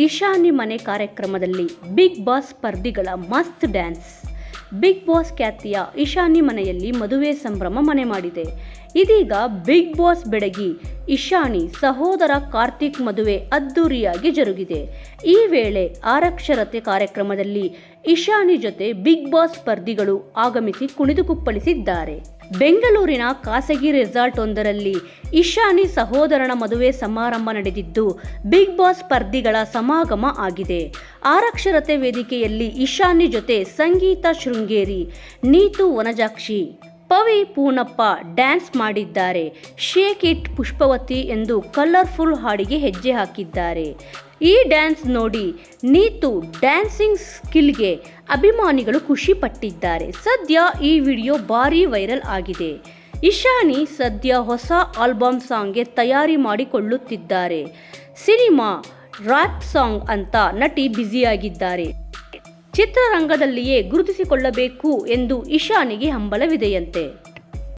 ಈಶಾನ್ಯ ಮನೆ ಕಾರ್ಯಕ್ರಮದಲ್ಲಿ ಬಿಗ್ ಬಾಸ್ ಸ್ಪರ್ಧಿಗಳ ಮಸ್ತ್ ಡ್ಯಾನ್ಸ್. ಬಿಗ್ ಬಾಸ್ ಖ್ಯಾತಿಯ ಈಶಾನ್ಯ ಮನೆಯಲ್ಲಿ ಮದುವೆ ಸಂಭ್ರಮ ಮನೆ ಮಾಡಿದೆ. ಇದೀಗ ಬಿಗ್ ಬಾಸ್ ಬೆಡಗಿ ಇಶಾನಿ ಸಹೋದರ ಕಾರ್ತಿಕ್ ಮದುವೆ ಅದ್ದೂರಿಯಾಗಿ ಜರುಗಿದೆ. ಈ ವೇಳೆ ಆರಕ್ಷರತೆ ಕಾರ್ಯಕ್ರಮದಲ್ಲಿ ಇಶಾನಿ ಜೊತೆ ಬಿಗ್ ಬಾಸ್ ಸ್ಪರ್ಧಿಗಳು ಆಗಮಿಸಿ ಕುಣಿದು ಕುಪ್ಪಳಿಸಿದ್ದಾರೆ ಬೆಂಗಳೂರಿನ ಖಾಸಗಿ ರೆಸಾರ್ಟ್ ಒಂದರಲ್ಲಿ ಇಶಾನಿ ಸಹೋದರನ ಮದುವೆ ಸಮಾರಂಭ ನಡೆದಿದ್ದು, ಬಿಗ್ ಬಾಸ್ ಸ್ಪರ್ಧಿಗಳ ಸಮಾಗಮ ಆಗಿದೆ. ಆರಕ್ಷರತೆ ವೇದಿಕೆಯಲ್ಲಿ ಇಶಾನಿ ಜೊತೆ ಸಂಗೀತ ಶೃಂಗೇರಿ, ನೀತು ವನಜಾಕ್ಷಿ ಪವಿ ಪೂನಪ್ಪ ಡ್ಯಾನ್ಸ್ ಮಾಡಿದ್ದಾರೆ. ಶೇಕ್ ಇಟ್ ಪುಷ್ಪವತಿ ಎಂದು ಕಲರ್ಫುಲ್ ಹಾಡಿಗೆ ಹೆಜ್ಜೆ ಹಾಕಿದ್ದಾರೆ. ಈ ಡ್ಯಾನ್ಸ್ ನೋಡಿ ನೀತು ಡ್ಯಾನ್ಸಿಂಗ್ ಸ್ಕಿಲ್ಗೆ ಅಭಿಮಾನಿಗಳು ಖುಷಿ ಪಟ್ಟಿದ್ದಾರೆ. ಸದ್ಯ ಈ ವಿಡಿಯೋ ಭಾರೀ ವೈರಲ್ ಆಗಿದೆ. ಇಶಾನಿ ಸದ್ಯ ಹೊಸ ಆಲ್ಬಮ್ ಸಾಂಗ್ಗೆ ತಯಾರಿ ಮಾಡಿಕೊಳ್ಳುತ್ತಿದ್ದಾರೆ. ಸಿನಿಮಾ, ರಾಪ್ ಸಾಂಗ್ ಅಂತ ನಟಿ ಬ್ಯುಸಿಯಾಗಿದ್ದಾರೆ. ಚಿತ್ರರಂಗದಲ್ಲಿಯೇ ಗುರುತಿಸಿಕೊಳ್ಳಬೇಕು ಎಂದು ಇಶಾನಿಗೆ ಹಂಬಲವಿದೆಯಂತೆ.